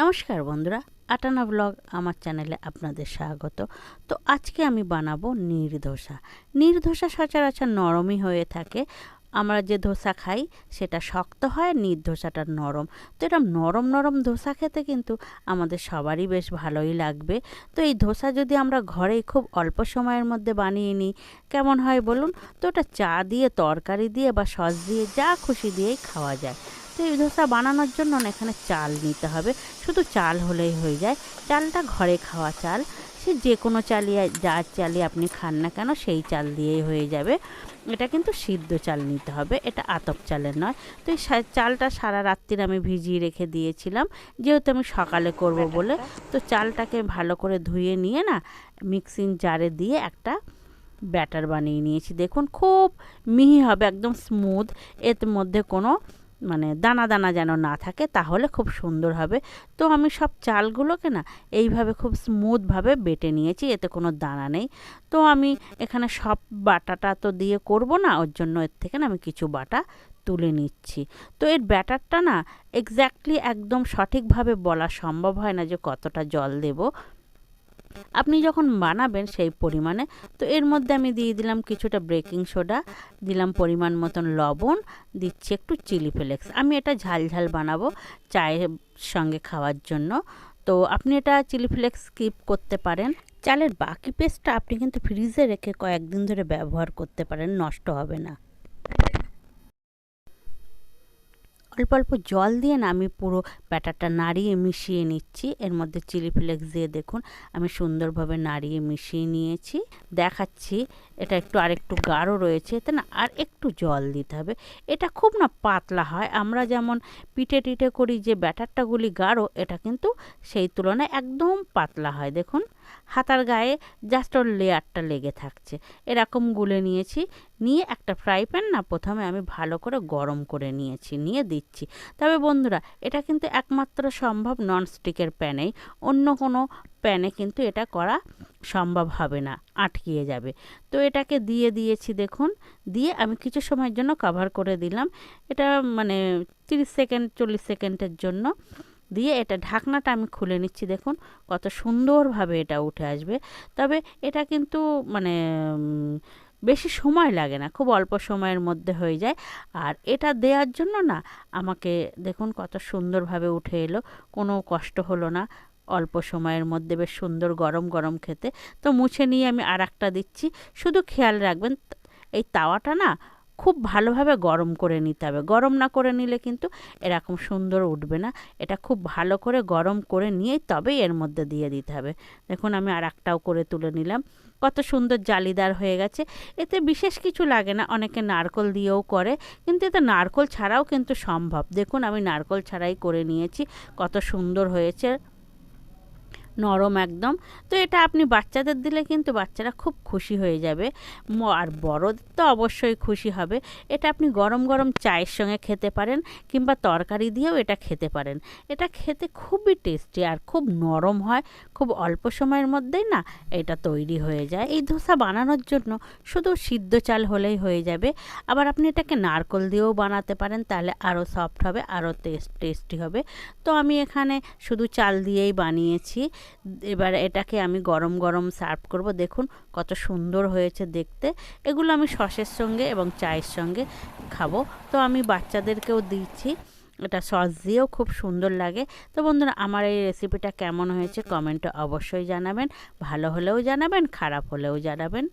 নমস্কার বন্ধুরা, আটানা ব্লগ আমার চ্যানেলে আপনাদের স্বাগত। তো আজকে আমি বানাবো নির্ধোসা নির্ধোসা সচরাচর নরমই হয়ে থাকে। আমরা যে ধোসা খাই, সেটা শক্ত হয় নির্ধোসাটা নরম। তো এরকম নরম নরম ধোসা খেতে কিন্তু আমাদের সবারই বেশ ভালোই লাগবে। তো এই ধোসা যদি আমরা ঘরেই খুব অল্প সময়ের মধ্যে বানিয়ে নিই, কেমন হয় বলুন? তো ওটা চা দিয়ে, তরকারি দিয়ে বা সস দিয়ে, যা খুশি দিয়েই খাওয়া যায়। তো এই ধোসা বানানোর জন্য না এখানে চাল নিতে হবে। শুধু চাল হলেই হয়ে যায়। চালটা ঘরে খাওয়া চাল। সে যে কোনো চালিয়ে যা চালি আপনি খান না কেন সেই চাল দিয়েই হয়ে যাবে। এটা কিন্তু সিদ্ধ চাল নিতে হবে। এটা আতপ চালের নয়। তো এই চালটা সারা রাত্রির আমি ভিজিয়ে রেখে দিয়েছিলাম। যেহেতু আমি সকালে করব বলে তো চালটাকে ভালো করে ধুয়ে নিয়ে না মিক্সিং জারে দিয়ে একটা ব্যাটার বানিয়ে নিয়েছি। দেখুন খুব মিহি হবে একদম স্মুথ। এর মধ্যে কোনো মানে দানা দানা যেন না থাকে তাহলে খুব সুন্দর হবে। তো আমি সব চালগুলোকে না এইভাবে খুব স্মুথভাবে বেটে নিয়েছি, এতে কোনো দানা নেই। তো আমি এখানে সব বাটাটা তো দিয়ে করব না, ওর জন্য এর থেকে না আমি কিছু বাটা তুলে নিচ্ছি। তো এর ব্যাটারটা না এক্স্যাক্টলি একদম সঠিকভাবে বলা সম্ভব হয় না যে কতটা জল দেব। আপনি যখন বানাবেন সেই পরিমাণে, তো এর মধ্যে আমি দিয়ে দিলাম কিছুটা বেকিং সোডা, দিলাম পরিমাণ মতন লবণ, দিচ্ছি একটু চিলি ফ্লেক্স। আমি এটা ঝাল ঝাল বানাবো চায়ের সঙ্গে খাওয়ার জন্য। তো আপনি এটা চিলি ফ্লেক্স স্কিপ করতে পারেন। চালের বাকি পেস্টটা আপনি কিন্তু ফ্রিজে রেখে কয়েকদিন ধরে ব্যবহার করতে পারেন, নষ্ট হবে না। অল্প অল্প জল দিয়ে না আমি পুরো ব্যাটারটা নাড়িয়ে মিশিয়ে নিচ্ছি। এর মধ্যে চিলি ফ্লেক্স দিয়ে দেখুন, আমি সুন্দরভাবে নাড়িয়ে মিশিয়ে নিয়েছি। দেখাচ্ছি, এটা একটু আর একটু গাঢ় রয়েছে এতে না? আর একটু জল দিতে হবে। এটা খুব না পাতলা হয়। আমরা যেমন পিঠে টিটে করি যে ব্যাটারটাগুলি গাঢ়, এটা কিন্তু সেই তুলনায় একদম পাতলা হয়। দেখুন হাতার গায়ে জাস্ট ওর লেয়ারটা লেগে থাকছে। এরকম গুলে নিয়েছি, নিয়ে একটা ফ্রাই প্যান না প্রথমে আমি ভালো করে গরম করে নিয়েছি, নিয়ে দিচ্ছি। তবে বন্ধুরা, এটা কিন্তু একমাত্র সম্ভব ননস্টিকের প্যানেই অন্য কোনো প্যানে কিন্তু এটা করা সম্ভব হবে না, আটকিয়ে যাবে। তো এটাকে দিয়ে দিয়েছি দেখুন, দিয়ে আমি কিছু সময়ের জন্য কভার করে দিলাম। এটা মানে তিরিশ সেকেন্ড চল্লিশ সেকেন্ডের জন্য। দিয়ে এটা ঢাকনাটা আমি খুলে নিচ্ছি। দেখুন কত সুন্দরভাবে এটা উঠে আসবে। তবে এটা কিন্তু মানে বেশি সময় লাগে না, খুব অল্প সময়ের মধ্যে হয়ে যায়। আর এটা দেওয়ার জন্য না, আমাকে দেখুন কত সুন্দরভাবে উঠে এলো। কোনো কষ্ট হলো না, অল্প সময়ের মধ্যে বেশ সুন্দর গরম গরম খেতে। তো মুছে নিয়ে আমি আর দিচ্ছি। শুধু খেয়াল রাখবেন, এই তাওয়াটা না খুব ভালোভাবে গরম করে নিতে হবে। গরম না করে নিলে কিন্তু এরকম সুন্দর উঠবে না। এটা খুব ভালো করে গরম করে নিয়েই তবেই এর মধ্যে দিয়ে দিতে হবে। দেখুন আমি আর একটাও করে তুলে নিলাম। কত সুন্দর জালিদার হয়ে গেছে। এতে বিশেষ কিছু লাগে না। অনেকে নারকল দিয়েও করে, কিন্তু এতে নারকল ছাড়াও কিন্তু সম্ভব। দেখুন আমি নারকল ছাড়াই করে নিয়েছি। কত সুন্দর হয়েছে। নরম একদম। তো এটা আপনি বাচ্চাদের দিলে কিন্তু বাচ্চারা খুব খুশি হয়ে যাবে। আর বড়দের তো অবশ্যই খুশি হবে। এটা আপনি গরম গরম চায়ের সঙ্গে খেতে পারেন কিংবা তরকারি দিয়েও এটা খেতে পারেন। এটা খেতে খুবই টেস্টি আর খুব নরম হয়। খুব অল্প সময়ের মধ্যেই না এটা তৈরি হয়ে যায়। এই ধোসা বানানোর জন্য শুধু সিদ্ধ চাল হলেই হয়ে যাবে। আবার আপনি এটাকে নারকল দিয়েও বানাতে পারেন, তাহলে আরও সফট হবে আরও টেস্ট টেস্টি হবে। তো আমি এখানে শুধু চাল দিয়েই বানিয়েছি। এবার এটাকে আমি গরম গরম সার্ভ করব। দেখুন কত সুন্দর হয়েছে দেখতে। এগুলো আমি সসের সঙ্গে এবং চায়ের সঙ্গে খাব। তো আমি বাচ্চাদেরকেও দিচ্ছি। এটা সস দিয়েও খুব সুন্দর লাগে। তো বন্ধুরা, আমার এই রেসিপিটা কেমন হয়েছে কমেন্টে অবশ্যই জানাবেন। ভালো হলেও জানাবেন, খারাপ হলেও জানাবেন।